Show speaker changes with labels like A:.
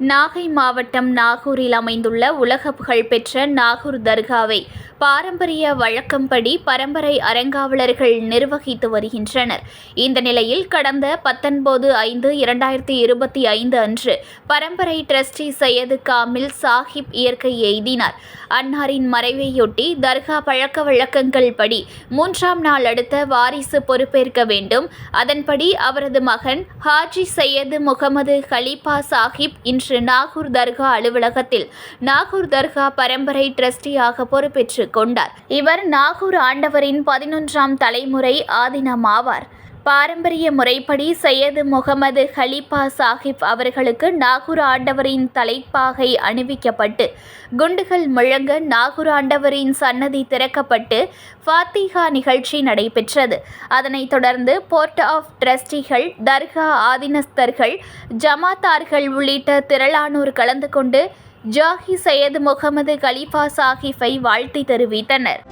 A: நாகை மாவட்டம் நாகூரில் அமைந்துள்ள உலக புகழ்பெற்ற நாகூர் தர்காவை பாரம்பரிய வழக்கம்படி பரம்பரை அறங்காவலர்கள் நிர்வகித்து வருகின்றனர். இந்த நிலையில் கடந்த பத்தொன்பது ஐந்து இரண்டாயிரத்தி இருபத்தி ஐந்து அன்று பரம்பரை டிரஸ்டி சையது காமில் சாஹிப் இயற்கை எய்தினார். அன்னாரின் மறைவையொட்டி தர்கா பழக்க வழக்கங்கள் படி மூன்றாம் நாள் அடுத்த வாரிசு பொறுப்பேற்க வேண்டும். அதன்படி அவரது மகன் ஹாஜி சையது முகமது கலீஃபா சாஹிப் இன்று இன்று நாகூர் தர்கா அலுவலகத்தில் நாகூர் தர்கா பரம்பரை டிரஸ்டியாக பொறுப்பேற்றுக் கொண்டார். இவர் நாகூர் ஆண்டவரின் பதினொன்றாம் தலைமுறை ஆதினம் ஆவார். பாரம்பரிய முறைப்படி சையது முகமது ஹலீஃபா சாஹிப் அவர்களுக்கு நாகூர் ஆண்டவரின் தலைப்பாகை அணிவிக்கப்பட்டு குண்டுகள் முழங்க நாகூர் ஆண்டவரின் சன்னதி திறக்கப்பட்டு ஃபாத்திகா நிகழ்ச்சி நடைபெற்றது. அதனைத் தொடர்ந்து போர்ட் ஆஃப் ட்ரஸ்டிகள் தர்கா ஆதினஸ்தர்கள் ஜமாத்தார்கள் உள்ளிட்ட திரளானோர் கலந்து கொண்டு ஜாஹி சையது முகமது கலீஃபா சாஹிஃபை வாழ்த்தி தெரிவித்தனர்.